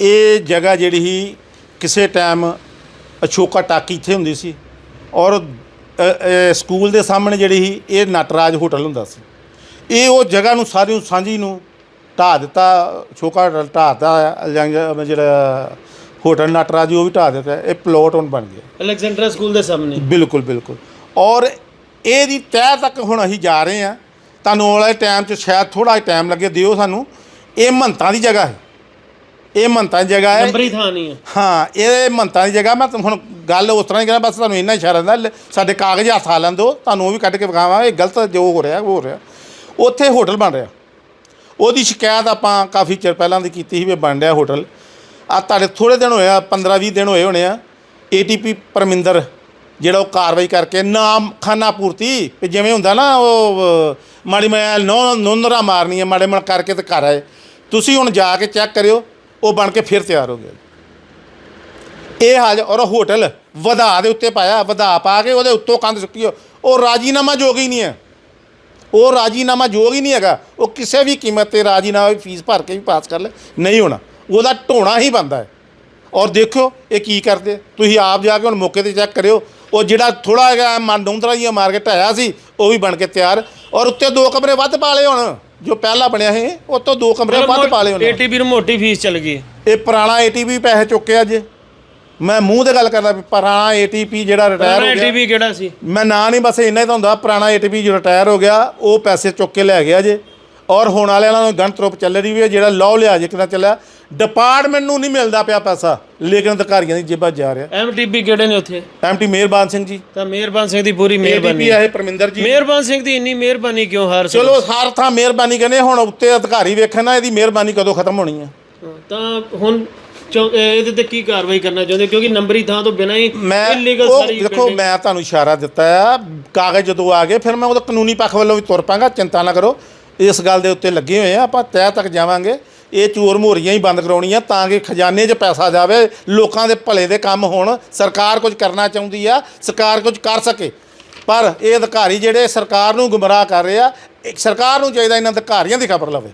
ਇਹ ਜਗ੍ਹਾ ਜਿਹੜੀ ਸੀ ਕਿਸੇ ਟਾਈਮ ਅਸ਼ੋਕਾ ਟਾਕੀ ਇੱਥੇ ਹੁੰਦੀ ਸੀ ਔਰ ਸਕੂਲ ਦੇ ਸਾਹਮਣੇ ਜਿਹੜੀ ਸੀ ਇਹ ਨਟਰਾਜ ਹੋਟਲ ਹੁੰਦਾ ਸੀ। ਇਹ ਉਹ ਜਗ੍ਹਾ ਨੂੰ ਸਾਰੀ ਨੂੰ ਸਾਂਝੀ ਨੂੰ ਢਾਹ ਦਿੱਤਾ ਦਿੱਤਾ ਜਾਂ ਜਿਹੜਾ ਹੋਟਲ ਨਟਰਾਜ ਉਹ ਵੀ ਢਾਹ ਦਿੱਤਾ ਇਹ ਪਲੋਟ ਹੁਣ ਬਣ ਗਿਆ। ਅਲੈਗਜ਼ੈਂਡਰਾ ਸਕੂਲ ਦੇ ਸਾਹਮਣੇ। ਬਿਲਕੁਲ ਬਿਲਕੁਲ। ਔਰ ਇਹਦੀ ਤਹਿ ਤੱਕ ਹੁਣ ਅਸੀਂ ਜਾ ਰਹੇ ਹਾਂ ਤੁਹਾਨੂੰ ਵਾਲੇ ਟਾਈਮ 'ਚ ਸ਼ਾਇਦ ਥੋੜਾ ਟਾਈਮ ਲੱਗੇ ਦਿਓ ਸਾਨੂੰ। ਇਹ ਮੰਤਾਂ ਦੀ ਜਗ੍ਹਾ ਹੈ। ਇਹ ਮੰਤਾਂ ਦੀ ਜਗ੍ਹਾ ਹੈ। ਨੰਬਰੀ ਥਾਂ ਨਹੀਂ ਹੈ। ਹਾਂ ਇਹ ਮੰਤਾਂ ਦੀ ਜਗ੍ਹਾ ਮੈਂ ਤੁਹਾਨੂੰ ਹੁਣ ਗੱਲ ਉਸ ਤਰ੍ਹਾਂ ਹੀ ਕਹਿੰਦਾ ਬਸ ਤੁਹਾਨੂੰ ਇੰਨਾ ਇਸ਼ਾਰਾ ਦਿੰਦਾ ਸਾਡੇ ਕਾਗਜ਼ ਹੱਥ ਆ ਲੈਣ ਦਿਓ ਤੁਹਾਨੂੰ ਉਹ ਵੀ ਕੱਢ ਕੇ ਵਿਖਾਵਾਂ ਇਹ ਗਲਤ ਜੋ ਹੋ ਰਿਹਾ ਉਹ ਹੋ ਰਿਹਾ। ਉੱਥੇ ਹੋਟਲ ਬਣ ਰਿਹਾ। ਉਹਦੀ ਸ਼ਿਕਾਇਤ ਆਪਾਂ ਕਾਫੀ ਚਿਰ ਪਹਿਲਾਂ ਦੀ ਕੀਤੀ ਸੀ ਵੀ ਬਣ ਰਿਹਾ ਹੋਟਲ। ਆ ਤੁਹਾਡੇ ਥੋੜੇ ਦਿਨ ਹੋਇਆ 15 20 ਦਿਨ ਹੋਏ ਹੋਣੇ ਆ। ਏਟੀਪੀ ਪਰਮਿੰਦਰ ਜਿਹੜਾ ਉਹ ਕਾਰਵਾਈ ਕਰਕੇ ਨਾਮ ਖਾਨਾ ਪੂਰਤੀ ਜਿਵੇਂ ਹੁੰਦਾ ਨਾ ਉਹ ਮਾੜੀ ਮੈਂ ਨੋ ਨੁੰਨਰਾ ਮਾਰਨੀ ਹੈ ਮਾੜੇ ਮਨ ਕਰਕੇ ਤੇ ਘਰ ਆਏ। ਤੁਸੀਂ ਹੁਣ ਜਾ ਕੇ ਚੈੱਕ ਕਰਿਓ ਉਹ ਬਣ ਕੇ ਫਿਰ ਤਿਆਰ ਹੋ ਗਿਆ ਇਹ ਹਾਲ ਔਰ ਉਹ ਹੋਟਲ ਵਧਾ ਦੇ ਉੱਤੇ ਪਾਇਆ, ਵਧਾ ਪਾ ਕੇ ਉਹਦੇ ਉੱਤੋਂ ਕੰਧ ਸੁੱਟੀ ਉਹ- ਰਾਜੀਨਾਮਾ ਯੋਗ ਹੀ ਨਹੀਂ ਹੈ। ਉਹ ਰਾਜੀਨਾਮਾ ਯੋਗ ਹੀ ਨਹੀਂ ਹੈਗਾ। ਉਹ ਕਿਸੇ ਵੀ ਕੀਮਤ ਤੇ ਰਾਜੀਨਾਮਾ ਫੀਸ ਭਰ ਕੇ ਵੀ ਪਾਸ ਕਰ ਲੈ। ਨਹੀਂ ਹੋਣਾ। ਉਹਦਾ ਢੋਣਾ ਹੀ ਬੰਦਾ ਹੈ। ਔਰ ਦੇਖਿਓ, ਇਹ ਕੀ ਕਰਦੇ। ਤੁਸੀਂ ਆਪ ਜਾ ਕੇ ਹੁਣ ਮੌਕੇ ਤੇ ਚੈੱਕ ਕਰਿਓ। ਉਹ ਜਿਹੜਾ ਥੋੜਾ ਜਿਹਾ ਮਨ ਡੂੰਦਰਾ ਜਿਹਾ ਮਾਰ ਕੇ ਢਾਇਆ ਸੀ। ਉਹ ਵੀ ਬਣ ਕੇ ਤਿਆਰ। ਔਰ ਉੱਤੇ ਦੋ ਕਮਰੇ ਵੱਧ ਪਾ ਲਏ ਹੁਣ ਜੋ ਪਹਿਲਾਂ ਬਣਿਆ ਸੀ ਉਹ ਤੋਂ ਦੋ ਕਮਰੇ ਵੱਧ ਪਾ ਲਏ ਹੁਣ ਏਟੀਪੀ ਨੂੰ ਮੋਟੀ ਫੀਸ ਚੱਲ ਗਈ। ਇਹ ਪੁਰਾਣਾ ਏਟੀਪੀ ਪੈਸੇ ਚੁੱਕਿਆ ਜੇ। ਮੈਂ ਮੂੰਹ ਤੇ ਗੱਲ ਕਰਦਾ ਪੁਰਾਣਾ ਏਟੀਪੀ ਜਿਹੜਾ ਰਿਟਾਇਰ ਹੋ ਗਿਆ। ਏਟੀਪੀ ਕਿਹੜਾ ਸੀ? ਮੈਂ ਨਾਂ ਨਹੀਂ ਬਸ ਇੰਨਾ ਹੀ ਤਾਂ ਹੁੰਦਾ ਪੁਰਾਣਾ ਏਟੀਪੀ ਜੋ ਰਿਟਾਇਰ ਹੋ ਗਿਆ ਉਹ ਪੈਸੇ ਚੁੱਕ ਕੇ ਲੈ ਗਿਆ ਜੇ। ਔਰ ਹੁਣ ਵਾਲਿਆਂ ਨਾਲ ਗਣਤ ਰੂਪ ਚੱਲ ਰਹੀ ਵੀ ਹੈ ਜਿਹੜਾ ਲਾਅ ਲਿਆ ਜੇ ਕਿੰਨਾ ਚੱਲਿਆ? ਡਿਪਾਰਟਮੈਂਟ ਨੂੰ ਨਹੀਂ ਮਿਲਦਾ ਪਿਆ ਪੈਸਾ। ਲੇਕਿਨ ਅਧਿਕਾਰੀਆਂ ਦੀ ਜੇਬਾਂ ਜਾ ਰਿਹਾ। ਐਮਟੀਪੀ ਕਿਹੜੇ ਨੇ ਉੱਥੇ? ਐਮਟੀ ਮਿਹਰਬਾਨ ਸਿੰਘ ਜੀ। ਤਾਂ ਮਿਹਰਬਾਨ ਸਿੰਘ ਦੀ ਪੂਰੀ ਮਿਹਰਬਾਨੀ। ਆਏ ਪਰਮਿੰਦਰ ਜੀ। ਮਿਹਰਬਾਨ ਸਿੰਘ ਦੀ ਇੰਨੀ ਮਿਹਰਬਾਨੀ ਕਿਉਂ ਹਰ? ਚਲੋ ਹਰ ਥਾਂ ਮਿਹਰਬਾਨੀ ਕਹਿੰਦੇ ਹੁਣ ਉੱਤੇ ਅਧਿਕਾਰੀ ਵੇਖਣ ਇਹਦੀ ਮਿਹਰਬਾਨੀ ਕਦੋਂ ਖਤਮ ਹੋਣੀ ਹੈ ਤਾਂ ਹੁਣ ਇਹਦੇ ਤੇ ਕੀ ਕਾਰਵਾਈ ਕਰਨਾ ਚਾਹੁੰਦੇ? ਕਿਉਂਕਿ ਨੰਬਰੀ ਥਾਂ ਤੋਂ ਬਿਨਾਂ ਹੀ ਇਲੀਗਲ ਸਾਰੀ ਦੇਖੋ ਮੈਂ ਤੁਹਾਨੂੰ ਇਸ਼ਾਰਾ ਦਿੱਤਾ ਆ ਕਾਗਜ਼ ਜਦੋਂ ਆ ਗਏ ਫਿਰ ਮੈਂ ਉਹਦਾ ਕਾਨੂੰਨੀ ਪੱਖ ਵੱਲੋਂ ਵੀ ਤੁਰ ਪਾਂਗਾ ਚਿੰਤਾ ਨਾ ਕਰੋ। ਇਸ ਗੱਲ ਦੇ ਉੱਤੇ ਲੱਗੇ ਹੋਏ ਆ ਆਪਾਂ ਤਹਿ ਤੱਕ ਜਾਵਾਂਗੇ। ਇਹ ਚੋਰ ਮੋਰੀਆਂ ਹੀ ਬੰਦ ਕਰਾਉਣੀਆਂ ਤਾਂ ਕਿ ਖਜ਼ਾਨੇ 'ਚ ਪੈਸਾ ਜਾਵੇ, ਲੋਕਾਂ ਦੇ ਭਲੇ ਦੇ ਕੰਮ ਹੋਣ। ਸਰਕਾਰ ਕੁਝ ਕਰਨਾ ਚਾਹੁੰਦੀ ਆ, ਸਰਕਾਰ ਕੁਝ ਕਰ ਸਕੇ। ਪਰ ਇਹ ਅਧਿਕਾਰੀ ਜਿਹੜੇ ਸਰਕਾਰ ਨੂੰ ਗੁੰਮਰਾਹ ਕਰ ਰਹੇ ਆ ਸਰਕਾਰ ਨੂੰ ਚਾਹੀਦਾ ਇਹਨਾਂ ਅਧਿਕਾਰੀਆਂ ਦੀ ਖਬਰ ਲਵੇ।